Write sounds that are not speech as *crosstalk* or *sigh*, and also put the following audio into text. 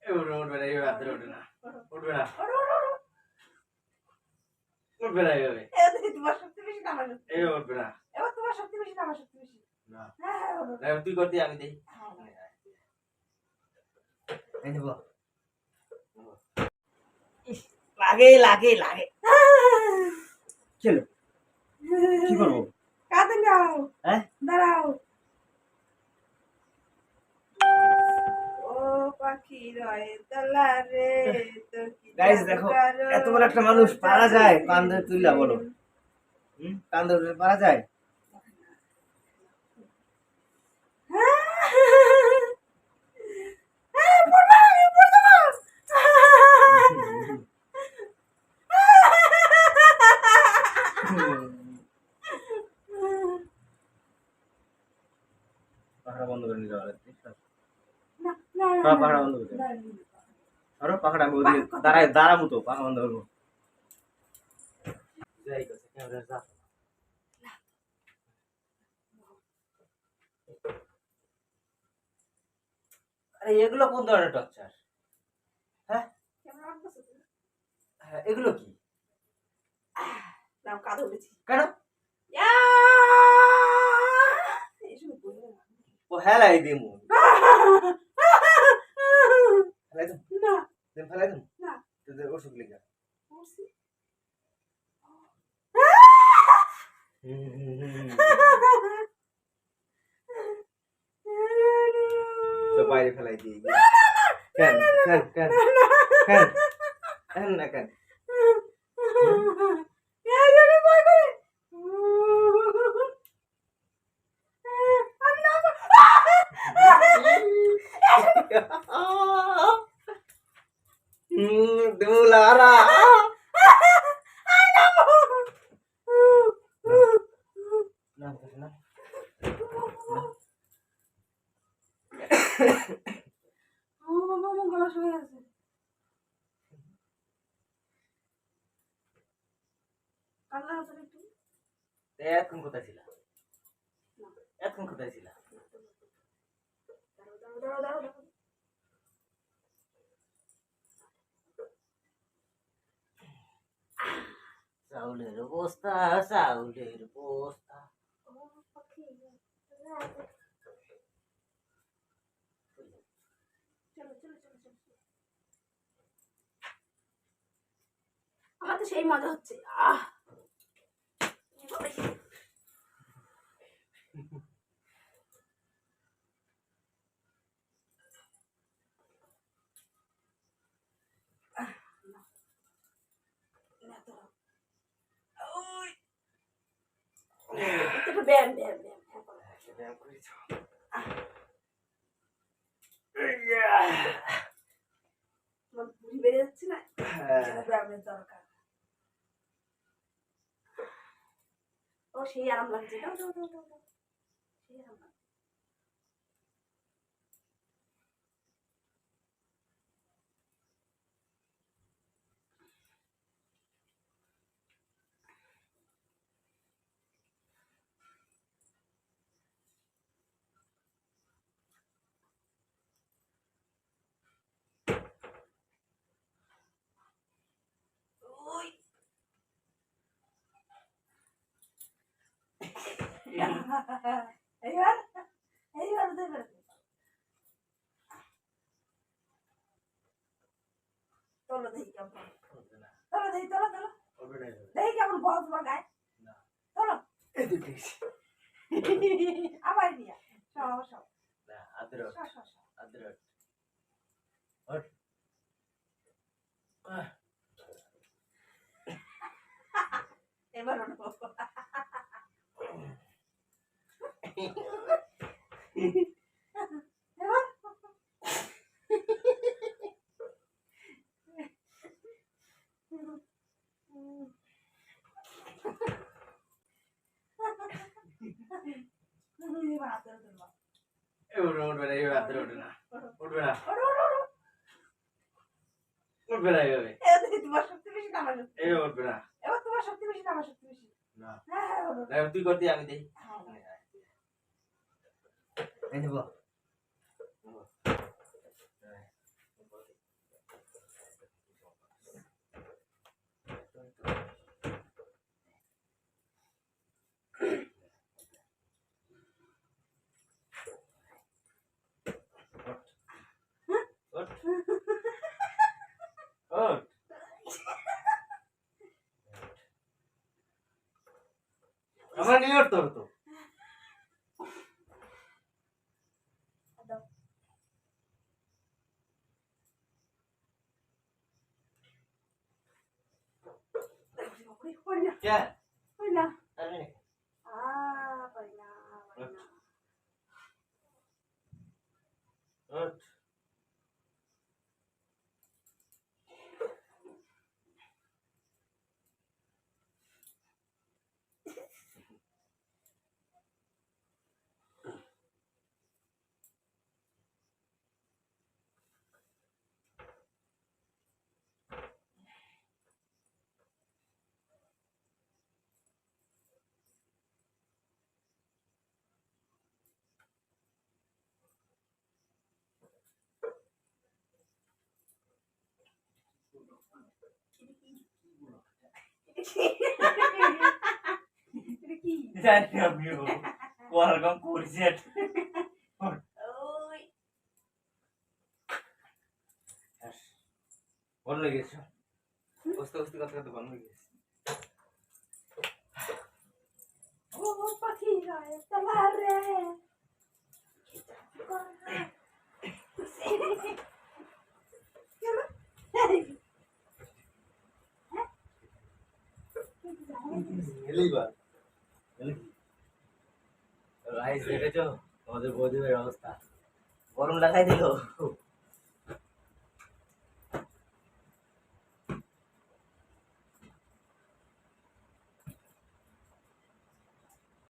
উঠবে উঠবে না এইভাবে উঠবে না উঠবে না উঠবে না এইভাবে এইভাবে উঠবে না এবার তোমার শক্তি বেশি না আমার শক্তি বেশি ওঠো। না, তুই করতে আমি হ্যাঁ, হ্যাঁ। লাগে লাগে লাগে চলো কি করব কাঁদে নাও হ্যাঁ? দাঁড়াও ও জাদু দেখো, এত বড় একটা মানুষ পারা যায়, জাদু কান ধরে তুইলা বলো। হুম? কান ধরে পারা যায়? বন্ধ করে নিতে পারে না, পাখাটা বন্ধ করে। আরও পাখাটা আমি ওদিকে দাঁড়ায় দাঁড়াবো তো পাখা বন্ধ করব। যাই করছে ক্যামেরা যা আরে এগুলো কোন ধরনের টর্চার? কেমন হ্যাঁ এগুলো কি? কাঁধে উঠেছি। কেন? ইয়া! হেলাই দিমু *laughs* হেলাই দিম না, তুমি ফেলাই দিম তোদের ওষুধ লিখা বাইরে ফেলাই দিয়ে কেন? কেন? কেন? কেন কেন না কেন এই জন্য ভয় করে। আমি নামবো। দুলারা না না ও বাবা, আমার গলা শুকিয়ে গেছে। কান্না হচ্ছে না একটু? এখন কোথায় ছিল এখন কোথায় ছিল দাঁড়াও, দাঁড়াও, দাঁড়াও, দাঁড়াও, দাঁড়াও। চাউলের বস্তা চাউলের বস্তা। আমার তো সেই মজা হচ্ছে আহ একটু ব্যায়াম ব্যায়াম ব্যায়াম করো। করেছ তোমার বুড়ি যাচ্ছে না ব্যায়ামের দরকার ও সেই আরাম লাগছে। সেই আরাম লাগছে আবার নিয়ে সব সব। আদরক ওঠ এবার ওঠো এবার এবার হাতে তুলবা এই উঠবে না এইভাবে হাত ধরে উঠবে না। উঠবে না উঠবে না এইভাবে। এই তোমার শক্তি বেশি না শক্তি। এইভাবে উঠবে না। এবার তোমার শক্তি বেশি না আমার শক্তি বেশি না হ্যাঁ হ্যাঁ ওঠো না, তুই করতে আমি দেই হ্যাঁ হ্যাঁ। এই দেবো ওঠ। ওঠ। আমরা নিয়ে উঠতে হতো Ih. জানি আমিও ওরকম করছি আর ওই, বন্ধ হয়ে গেছে বসতে বসতে কথা কথা বন্ধ হয়ে গেছে ও পাখি নয়, চালা রে। চলো। রাইস দেখেছ আমাদের বৌদিমের অবস্থা। গরম লাগাই দিল।